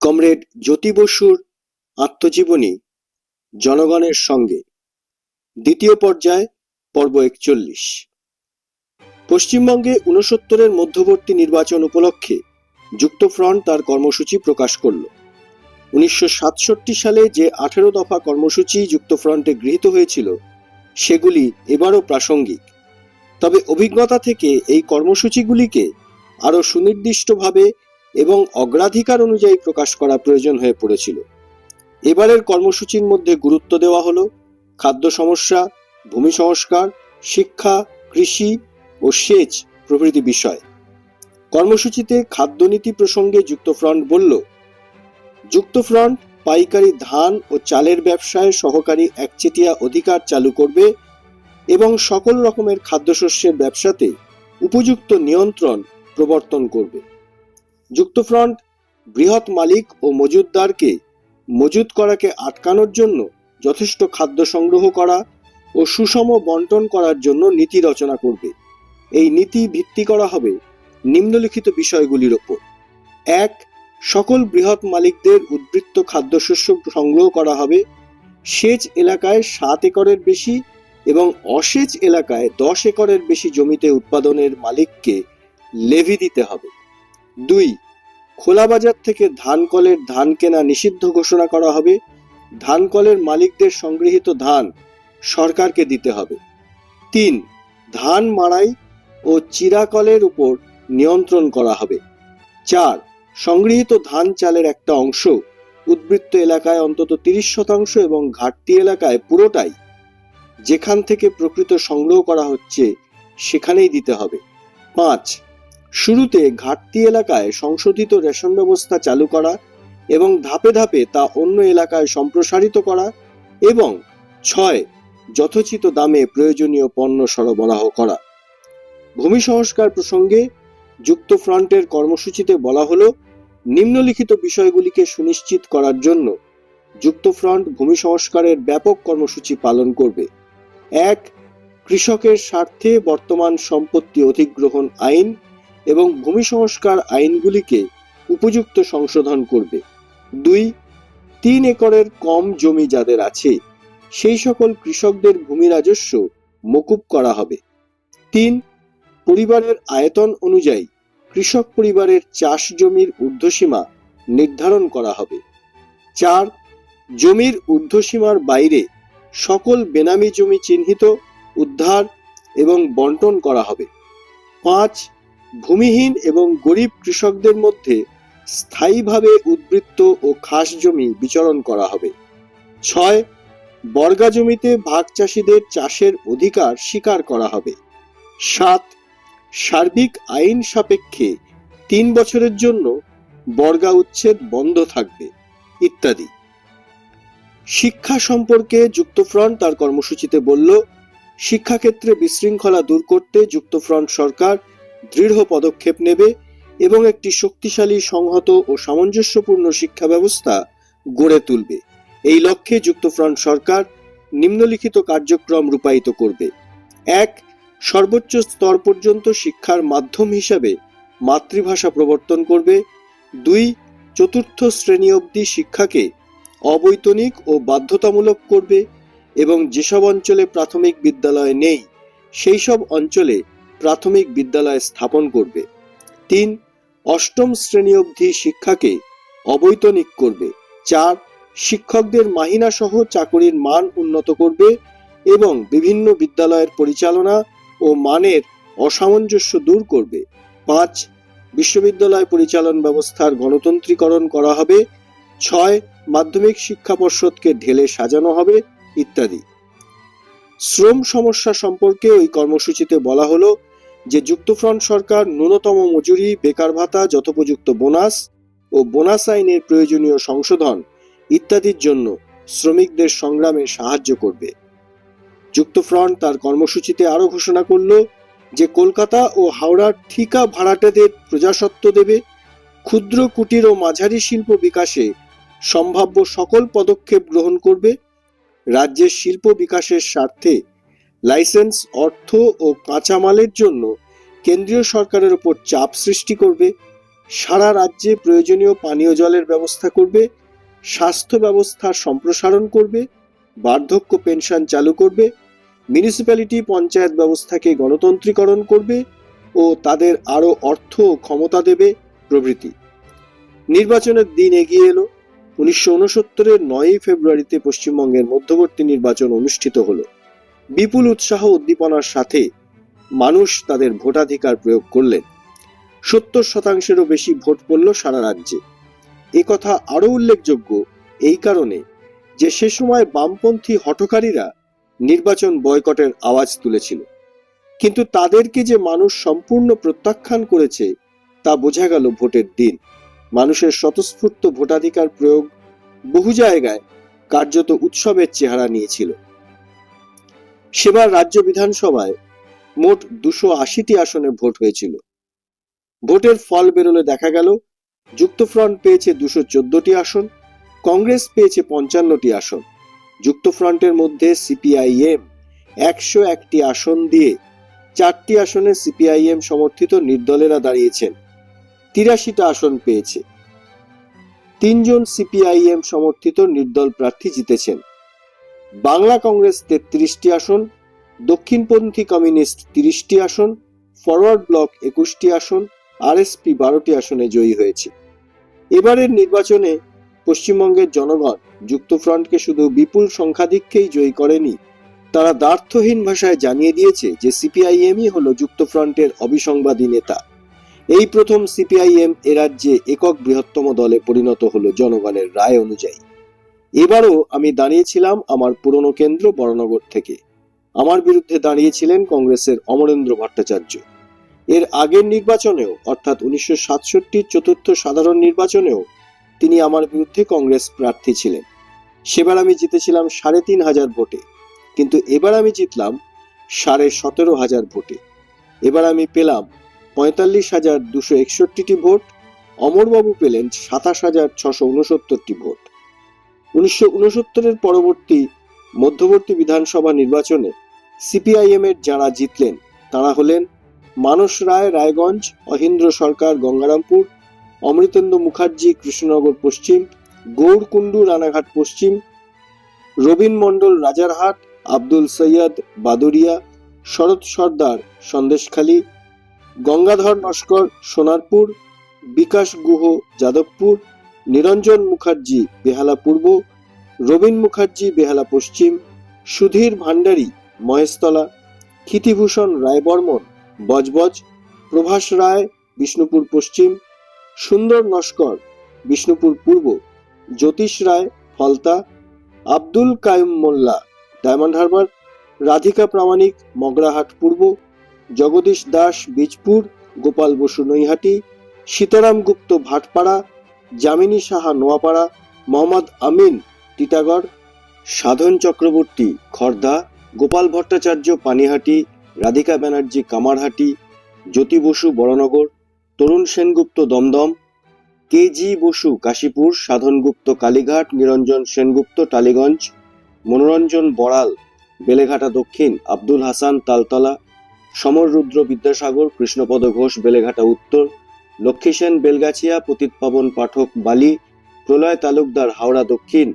Comrade জ্যোতি বসুর আত্মজীবনী জনগণের সঙ্গে। দ্বিতীয় পর্যায়, পর্ব একচল্লিশ। পশ্চিমবঙ্গে ঊনসত্তরের মধ্যবর্তী নির্বাচন উপলক্ষে যুক্তফ্রন্ট তার কর্মসূচি প্রকাশ করল। উনিশশো সাতষট্টি সালে যে আঠেরো দফা কর্মসূচি যুক্তফ্রন্টে গৃহীত হয়েছিল, সেগুলি এবারও প্রাসঙ্গিক। তবে অভিজ্ঞতা থেকে এই কর্মসূচিগুলিকে আরও সুনির্দিষ্টভাবে এবং অগ্রাধিকার অনুযায়ী প্রকাশ করা প্রয়োজন হয়ে পড়েছিল। এবারের কর্মসূচির মধ্যে গুরুত্ব দেওয়া হলো খাদ্য সমস্যা, ভূমি সংস্কার, শিক্ষা, কৃষি ও সেচ প্রভৃতি বিষয়। কর্মসূচিতে খাদ্যনীতি প্রসঙ্গে যুক্তফ্রন্ট বলল যুক্তফ্রন্ট পাইকারি ধান ও চালের ব্যবসায় সহকারী একচেটিয়া অধিকার চালু করবে এবং সকল রকমের খাদ্যশস্যের ব্যবসাতে উপযুক্ত নিয়ন্ত্রণ প্রবর্তন করবে। যুক্তফ্রন্ট বৃহৎ মালিক ও মজুতদারকে মজুত করাকে আটকানোর জন্য যথেষ্ট খাদ্য সংগ্রহ করা ও সুষম বন্টন করার জন্য নীতি রচনা করবে। এই নীতি ভিত্তি করা হবে নিম্নলিখিত বিষয়গুলির ওপর। এক, সকল বৃহৎ মালিকদের উদ্বৃত্ত খাদ্যশস্য সংগ্রহ করা হবে। সেচ এলাকায় সাত একরের বেশি এবং অসেচ এলাকায় দশ একরের বেশি জমিতে উৎপাদনের মালিককে লেভি দিতে হবে। দুই, খোলা বাজার থেকে ধান কলের ধান কেনা নিষিদ্ধ ঘোষণা করা হবে। ধান কলের মালিকদের সংগৃহীত ধান সরকারকে দিতে হবে। তিন, ধান মাড়াই ও চিরাকলের উপর নিয়ন্ত্রণ করা হবে। চার, সংগৃহীত ধান চালের একটা অংশ উদ্বৃত্ত এলাকায় অন্তত তিরিশ শতাংশ এবং ঘাটতি এলাকায় পুরোটাই যেখান থেকে প্রকৃত সংগ্রহ করা হচ্ছে সেখানেই দিতে হবে। পাঁচ শুরুতে ঘাটতি এলাকায় সংশোধিত রেশন ব্যবস্থা চালু করা এবং ধাপে ধাপে তা অন্য এলাকায় সম্প্রসারিত করা এবং ছয়, যথোচিত দামে প্রয়োজনীয় পণ্য সরবরাহ করা। ভূমি সংস্কার প্রসঙ্গে যুক্তফ্রন্টের কর্মসূচিতে বলা হলো, নিম্নলিখিত বিষয়গুলিকে সুনিশ্চিত করার জন্য যুক্তফ্রন্ট ভূমি সংস্কারের ব্যাপক কর্মসূচি পালন করবে। এক, কৃষকের স্বার্থে বর্তমান সম্পত্তি অধিগ্রহণ আইন এবং ভূমি সংস্কার আইনগুলিকে উপযুক্ত সংশোধন করবে। দুই, তিন একরের কম জমি যাদের আছে, সেই সকল কৃষকদের ভূমি রাজস্ব মকুব করা হবে। তিন, পরিবারের আয়তন অনুযায়ী কৃষক পরিবারের চাষ জমির ঊর্ধ্বসীমা নির্ধারণ করা হবে। চার, জমির ঊর্ধ্বসীমার বাইরে সকল বেনামি জমি চিহ্নিত, উদ্ধার এবং বন্টন করা হবে। পাঁচ ভূমিহীন এবং গরিব কৃষকদের মধ্যে স্থায়ীভাবে উদ্বৃত্ত ও খাস জমি বিচরণ করা হবে। ছয়, বর্গা জমিতে ভাগ চাষিদের চাষের অধিকার স্বীকার করা হবে। সাত, সার্বিক আইন সাপেক্ষে তিন বছরের জন্য বর্গা উচ্ছেদ বন্ধ থাকবে, ইত্যাদি। শিক্ষা সম্পর্কে যুক্তফ্রন্ট তার কর্মসূচিতে বলল, শিক্ষাক্ষেত্রে বিশৃঙ্খলা দূর করতে যুক্তফ্রন্ট সরকার দৃঢ় পদক্ষেপ নেবে এবং একটি শক্তিশালী, সংহত ও সামঞ্জস্যপূর্ণ শিক্ষা ব্যবস্থা গড়ে তুলবে। এই লক্ষ্যে যুক্তফ্রন্ট সরকার নিম্নলিখিত কার্যক্রম রূপায়িত করবে। এক, সর্বোচ্চ স্তর পর্যন্ত শিক্ষার মাধ্যম হিসাবে মাতৃভাষা প্রবর্তন করবে। দুই, চতুর্থ শ্রেণি অবধি শিক্ষাকে অবৈতনিক ও বাধ্যতামূলক করবে এবং যেসব অঞ্চলে প্রাথমিক বিদ্যালয় নেই সেই সব অঞ্চলে প্রাথমিক বিদ্যালয় স্থাপন করবে। তিন, অষ্টম শ্রেণি অবধি শিক্ষাকে অবৈতনিক করবে। চার, শিক্ষকদের মাহিনা সহ চাকরির মান উন্নত করবে এবং বিভিন্ন বিদ্যালয়ের পরিচালনা ও মানের অসামঞ্জস্য দূর করবে। পাঁচ, বিশ্ববিদ্যালয় পরিচালন ব্যবস্থার গণতন্ত্রীকরণ করা হবে। ছয়, মাধ্যমিক শিক্ষা পর্ষদকে ঢেলে সাজানো হবে, ইত্যাদি। শ্রম সমস্যা সম্পর্কে ওই কর্মসূচিতে বলা হলো যে যুক্তফ্রন্ট সরকার ন্যূনতম মজুরি, বেকার ভাতা, যথোপযুক্ত বোনাস ও বোনাস আইনের প্রয়োজনীয় সংশোধন ইত্যাদির জন্য শ্রমিকদের সংগ্রামে সাহায্য করবে। যুক্তফ্রন্ট তার কর্মসূচিতে আরও ঘোষণা করল যে কলকাতা ও হাওড়ার ঠিকা ভাড়াটেদের প্রজাসত্ব দেবে, ক্ষুদ্র কুটির ও মাঝারি শিল্প বিকাশে সম্ভাব্য সকল পদক্ষেপ গ্রহণ করবে রাজ্যের শিল্প বিকাশের স্বার্থে লাইসেন্স, অর্থ ও কাঁচামালের জন্য কেন্দ্রীয় সরকারের উপর চাপ সৃষ্টি করবে, সারা রাজ্যে প্রয়োজনীয় পানীয় জলের ব্যবস্থা করবে, স্বাস্থ্য ব্যবস্থা সম্প্রসারণ করবে, বার্ধক্য পেনশন চালু করবে, মিউনিসিপ্যালিটি পঞ্চায়েত ব্যবস্থাকে গণতন্ত্রীকরণ করবে ও তাদের আরও অর্থ ও ক্ষমতা দেবে প্রভৃতি। নির্বাচনের দিন এগিয়ে এলো। উনিশশো উনসত্তরের নয়ই ফেব্রুয়ারিতে পশ্চিমবঙ্গের মধ্যবর্তী নির্বাচন অনুষ্ঠিত হলো। বিপুল উৎসাহ উদ্দীপনার সাথে মানুষ তাদের ভোটাধিকার প্রয়োগ করলেন। সত্তর শতাংশেরও বেশি ভোট পড়ল সারা রাজ্যে। কথা আরও উল্লেখযোগ্য এই কারণে যে সে সময় বামপন্থী হঠকারীরা নির্বাচন বয়কটের আওয়াজ তুলেছিল। কিন্তু তাদেরকে যে মানুষ সম্পূর্ণ প্রত্যাখ্যান করেছে তা বোঝা গেল ভোটের দিন। মানুষের স্বতঃস্ফূর্ত ভোটাধিকার প্রয়োগ বহু জায়গায় কার্যত উৎসবের চেহারা নিয়েছিল। সেবার রাজ্য বিধানসভায় মোট দুশো আশিটি আসনে ভোট হয়েছিল। ভোটের ফল বেরোলে দেখা গেল, যুক্তফ্রন্ট পেয়েছে দুশো চোদ্দটি আসন, কংগ্রেস পেয়েছে পঞ্চান্নটি আসন। যুক্তফ্রন্টের মধ্যে সিপিআইএম একশো একটি আসন দিয়ে চারটি আসনে সিপিআইএম সমর্থিত নির্দলেরা দাঁড়িয়েছেন। তিরাশিটা আসন পেয়েছে। তিনজন সিপিআইএম সমর্থিত নির্দল প্রার্থী জিতেছেন। বাংলা কংগ্রেস তেত্রিশটি আসন দক্ষিণপন্থী কমিউনিস্ট তিরিশটি আসন, ফরওয়ার্ড ব্লক একুশটি আসন, আরএসপি বারোটি আসনে জয়ী হয়েছে। এবারের নির্বাচনে পশ্চিমবঙ্গের জনগণ যুক্তফ্রন্টকে শুধু বিপুল সংখ্যাধিক্যেই জয়ী করেনি, তারা দ্বার্থহীন ভাষায় জানিয়ে দিয়েছে যে সিপিআইএমই হল যুক্তফ্রন্টের অবিসংবাদী নেতা। এই প্রথম সিপিআইএম এ রাজ্যে একক বৃহত্তম দলে পরিণত হলো জনগণের রায় অনুযায়ী। এবারও আমি দাঁড়িয়েছিলাম আমার পুরনো কেন্দ্র বড়নগর থেকে। আমার বিরুদ্ধে দাঁড়িয়েছিলেন কংগ্রেসের অমরেন্দ্র ভট্টাচার্য। এর আগের নির্বাচনেও, অর্থাৎ উনিশশো সাতষট্টির চতুর্থ সাধারণ নির্বাচনেও, তিনি আমার বিরুদ্ধে কংগ্রেস প্রার্থী ছিলেন। সেবার আমি জিতেছিলাম সাড়ে তিন হাজার ভোটে, কিন্তু এবার আমি জিতলাম সাড়ে সতেরো হাজার ভোটে। এবার আমি পেলাম পঁয়তাল্লিশ হাজার দুশো একষট্টিটি ভোট, অমরবাবু পেলেন সাতাশ হাজার ছশো উনসত্তরটি ভোট। উনিশশো উনসত্তরের পরবর্তী মধ্যবর্তী বিধানসভা নির্বাচনে সিপিআইএম এর যারা জিতলেন, তারা হলেন মানস রায় রায়গঞ্জ, অহিন্দ্র সরকার গঙ্গারামপুর অমৃতেন্দ্র মুখার্জি কৃষ্ণনগর পশ্চিম গৌর কুণ্ডু রানাঘাট পশ্চিম, রবীন মণ্ডল রাজারহাট, আব্দুল সৈয়দ বাদুরিয়া, শরৎ সর্দার সন্দেশখালী গঙ্গাধর নস্কর, সোনারপুর, বিকাশ গুহ, যাদবপুর, নিরঞ্জন মুখার্জি, বেহালা পূর্ব, রবীন মুখার্জি, বেহালা পশ্চিম, সুধীর ভান্ডারী মহেশতলা, ক্ষিতিভূষণ রায়বর্মন, বজবজ, প্রভাস রায়, বিষ্ণুপুর পশ্চিম, সুন্দর নস্কর, বিষ্ণুপুর পূর্ব, জ্যোতিষ রায়, ফলতা, আব্দুল কায়ুম মোল্লা, ডায়মন্ড হারবার, রাধিকা প্রামাণিক, মগরাহাট পূর্ব জগদীশ দাস, বীজপুর, গোপাল বসু নৈহাটি, সীতারাম গুপ্ত ভাটপাড়া, যামিনী সাহা নোয়াপাড়া, মোহাম্মদ আমিন টিটাগড়, সাধন চক্রবর্তী খর্দা, গোপাল ভট্টাচার্য পানিহাটি, রাধিকা ব্যানার্জি কামারহাটি, জ্যোতি বসু বড়নগর, তরুণ সেনগুপ্ত দমদম কে জি বসু কাশীপুর সাধনগুপ্ত কালীঘাট, নিরঞ্জন সেনগুপ্ত টালিগঞ্জ, মনোরঞ্জন বড়াল, বেলেঘাটা দক্ষিণ, আব্দুল হাসান তালতলা সমর রুদ্র বিদ্যাসাগর, কৃষ্ণপদ ঘোষ, বেলেঘাটা উত্তর লক্ষ্মী সেন বেলগাছিয়া, পতিত পাবন পাঠক বালি, প্রলয় তালুকদার হাওড়া দক্ষিণ,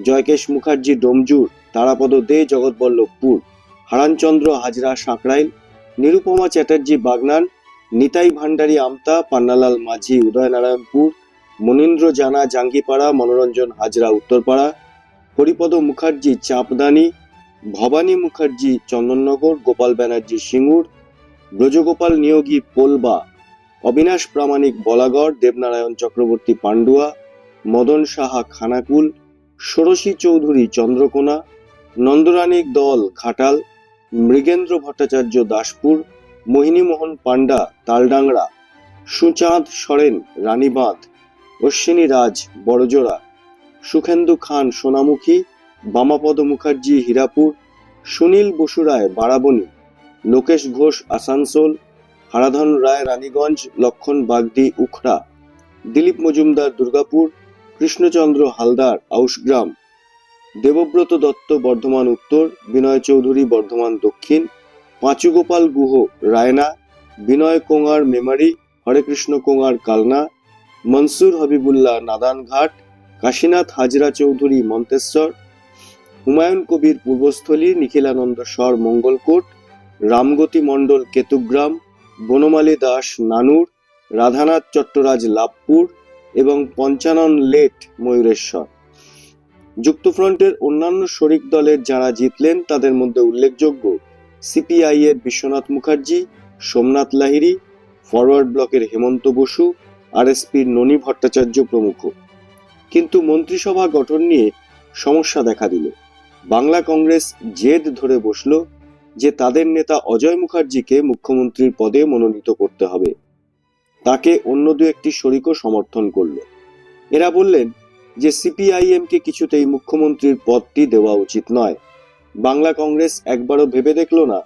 জয়কেশ মুখার্জি ডোমজুর, তারাপদ দে, জগৎবল্লভপুর, হারানচন্দ্র হাজরা সাঁকরাইল নিরুপমা চ্যাটার্জি বাগনান, নিতাই ভান্ডারী আমতা, পান্নালাল মাঝি উদয়নারায়ণপুর, মনীন্দ্র জানা জাঙ্গিপাড়া, মনোরঞ্জন হাজরা উত্তরপাড়া, হরিপদ মুখার্জি চাপদানি ভবানী মুখার্জি, চন্দননগর, গোপাল ব্যানার্জি সিঙ্গুর, ব্রজগোপাল নিয়োগী পোলবা, অবিনাশ প্রামাণিক বলাগড়, দেবনারায়ণ চক্রবর্তী পান্ডুয়া, মদন সাহা খানাকুল, ষোড়শী চৌধুরী চন্দ্রকোনা নন্দরানিক দল ঘাটাল, মৃগেন্দ্র ভট্টাচার্য দাসপুর, মোহিনীমোহন পাণ্ডা তালডাংরা, সুচাঁদ সরেন রানীবাঁধ অশ্বিনী রাজ বড়জোড়া, সুখেন্দু খান সোনামুখী বামাপদ মুখার্জি হীরাপুর, সুনীল বসু রায় বারাবণী, লোকেশ ঘোষ আসানসোল, হারাধন রায় রানীগঞ্জ, লক্ষণ বাগদি উখড়া, দিলীপ মজুমদার দুর্গাপুর, কৃষ্ণচন্দ্র হালদার আউশগ্রাম, দেবব্রত দত্ত বর্ধমান উত্তর, বিনয় চৌধুরী বর্ধমান দক্ষিণ, পাঁচুগোপাল গুহ রায়না, বিনয় কোঙার মেমারি, হরেকৃষ্ণ কোঙার কালনা, মনসুর হবিবুল্লাহ নাদানঘাট, কাশীনাথ হাজরা চৌধুরী মন্তেশ্বর হুমায়ুন কবির পূর্বস্থলী, নিখিলানন্দ স্বর, মঙ্গলকোট, রামগতি মণ্ডল, কেতুগ্রাম, বনমালী দাস, নানুর, রাধানাথ চট্টরাজ লাভপুর এবং পঞ্চানন লেট, ময়ূরেশ্বর। যুক্তফ্রন্টের অন্যান্য শরিক দলের যারা জিতলেন, তাদের মধ্যে উল্লেখযোগ্য সিপিআই এর বিশ্বনাথ মুখার্জি, সোমনাথ লাহিড়ী, ফরওয়ার্ড ব্লকের হেমন্ত বসু আর আরএসপির ননী ভট্টাচার্য প্রমুখ। কিন্তু মন্ত্রিসভা গঠন নিয়ে সমস্যা দেখা দিল। বাংলা কংগ্রেস জেদ ধরে বসল যে তাদের নেতা অজয় মুখার্জিকে মুখ্যমন্ত্রীর পদে মনোনীত করতে হবে। তাকে অন্য দু একটি শরিকও সমর্থন করল। এরা বললেন যে সিপিআইএমকে কিছুতেই মুখ্যমন্ত্রীর পদটি দেওয়া উচিত নয়। বাংলা কংগ্রেস একবারও ভেবে দেখল না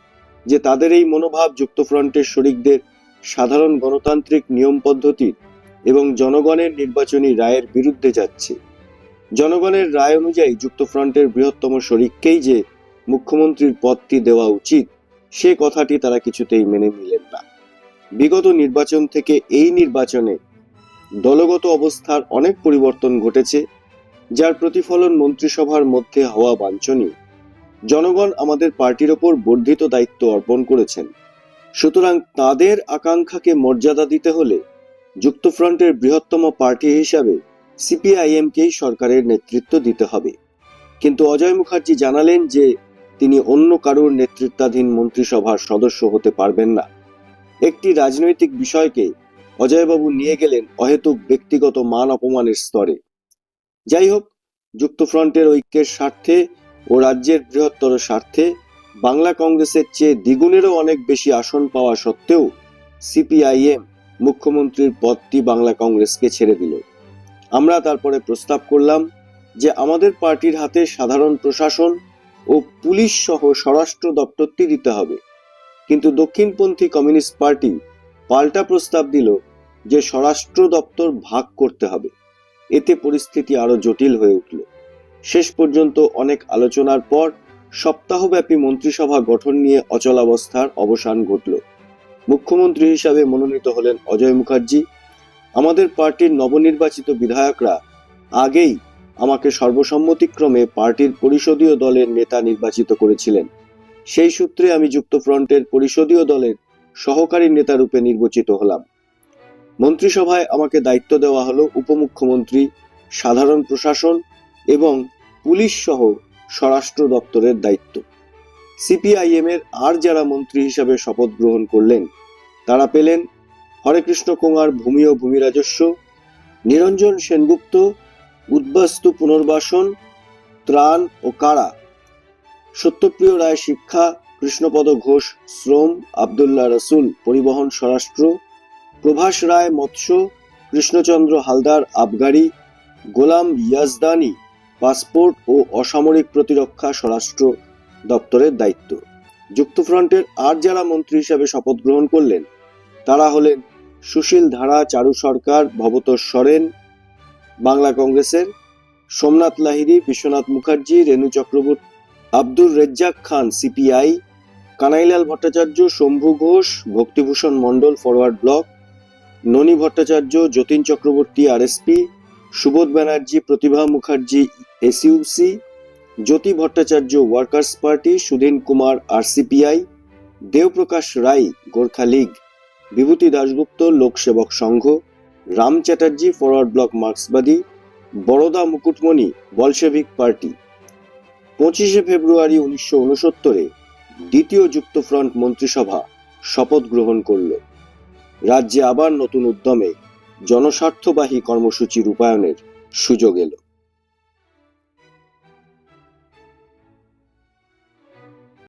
যে তাদের এই মনোভাব যুক্তফ্রন্টের শরিকদের সাধারণ গণতান্ত্রিক নিয়ম পদ্ধতির এবং জনগণের নির্বাচনী রায়ের বিরুদ্ধে যাচ্ছে। জনগণের রায় অনুযায়ী যুক্তফ্রন্টের বৃহত্তম শরিককেই যে মুখ্যমন্ত্রীর পদটি দেওয়া উচিত, সে কথাটি তারা কিছুতেই মেনে নিলেন না। বিগত নির্বাচন থেকে এই নির্বাচনে দলগত অবস্থার অনেক পরিবর্তন ঘটেছে, যার প্রতিফলন মন্ত্রিসভার মধ্যে হওয়া বাঞ্ছনীয়। জনগণ আমাদের পার্টির ওপর বর্ধিত দায়িত্ব অর্পণ করেছেন। সুতরাং তাদের আকাঙ্ক্ষাকে মর্যাদা দিতে হলে যুক্তফ্রন্টের বৃহত্তম পার্টি হিসাবে সিপিআইএমকেই সরকারের নেতৃত্ব দিতে হবে। কিন্তু অজয় মুখার্জি জানালেন যে তিনি অন্য কারোর নেতৃত্বাধীন মন্ত্রিসভার সদস্য হতে পারবেন না। একটি রাজনৈতিক বিষয়কে অজয়বাবু নিয়ে গেলেন অহেতুক ব্যক্তিগত মান অপমানের স্তরে। যাই হোক, যুক্তফ্রন্টের ঐক্যের স্বার্থে ও রাজ্যের বৃহত্তর স্বার্থে বাংলা কংগ্রেসের চেয়ে দ্বিগুণেরও অনেক বেশি আসন পাওয়া সত্ত্বেও সিপিআইএম মুখ্যমন্ত্রীর পদটি বাংলা কংগ্রেসকে ছেড়ে দিল। আমরা তারপরে প্রস্তাব করলাম যে আমাদের পার্টির হাতে সাধারণ প্রশাসন ও পুলিশ সহ স্বরাষ্ট্র দপ্তরটি দিতে হবে। কিন্তু দক্ষিণপন্থী কমিউনিস্ট পার্টি পাল্টা প্রস্তাব দিল যে স্বরাষ্ট্র দপ্তর ভাগ করতে হবে। এতে পরিস্থিতি আরও জটিল হয়ে উঠল। শেষ পর্যন্ত অনেক আলোচনার পর সপ্তাহব্যাপী মন্ত্রিসভা গঠন নিয়ে অচলাবস্থার অবসান ঘটল। মুখ্যমন্ত্রী হিসাবে মনোনীত হলেন অজয় মুখার্জি। আমাদের পার্টির নবনির্বাচিত বিধায়করা আগেই আমাকে সর্বসম্মতিক্রমে পার্টির পরিষদীয় দলের নেতা নির্বাচিত করেছিলেন। সেই সূত্রে আমি যুক্তফ্রন্টের পরিষদীয় দলের সহকারী নেতা রূপে নির্বাচিত হলাম। মন্ত্রিসভায় আমাকে দায়িত্ব দেওয়া হলো উপমুখ্যমন্ত্রী, সাধারণ প্রশাসন এবং পুলিশ সহ স্বরাষ্ট্র দপ্তরের দায়িত্ব। সিপিআইএম এর আর যারা মন্ত্রী হিসাবে শপথ গ্রহণ করলেন, তারা পেলেন হরেকৃষ্ণ কুমার ভূমি ও ভূমি রাজস্ব, নিরঞ্জন সেনগুপ্ত, উদ্বাস্তু পুনর্বাসন, ত্রাণ ও কারা। সত্যপ্রিয় রায় শিক্ষা, কৃষ্ণপদ ঘোষ, শ্রম, আবদুল্লাহ রসুল, পরিবহন স্বরাষ্ট্র, প্রভাস রায় মৎস্য, কৃষ্ণচন্দ্র হালদার আবগারি, গোলাম ইয়াজদানি, পাসপোর্ট ও অসামরিক প্রতিরক্ষা স্বরাষ্ট্র দপ্তরের দায়িত্ব। যুক্তফ্রন্টের আর যারা মন্ত্রী হিসাবে শপথ গ্রহণ করলেন, তারা হলেন সুশীল ধারা, চারু সরকার, ভবতোষ সরেন, বাংলা কংগ্রেসের Somnath Lahiri, Biswanath Mukherjee, Renu Chakraborty, Abdur Rezzak Khan, CPI, Kanailal Bhattacharya, Shambhu Ghosh, Bhaktibhushan Mandal Forward Bloc, Noni Bhattacharya, Jatin Chakraborty, RSP, Subodh Banerjee, Pratibha Mukherjee, SUC, Jyoti Bhattacharya, Workers Party, Sudhin Kumar, RCPI, Debprakash Roy, Gorkha League. Bibhuti Dasgupta Loksevak Sangh, Ram Chatterjee, Forward Bloc মার্ক্সবাদী, Baroda Mukutmoni, Bolshevik party. পঁচিশে ফেব্রুয়ারি উনিশশো উনসত্তরে দ্বিতীয় যুক্তফ্রন্ট মন্ত্রিসভা শপথ গ্রহণ করল। রাজ্যে আবার নতুন উদ্যমে জনস্বার্থবাহী কর্মসূচি রূপায়ণের সুযোগ এলো।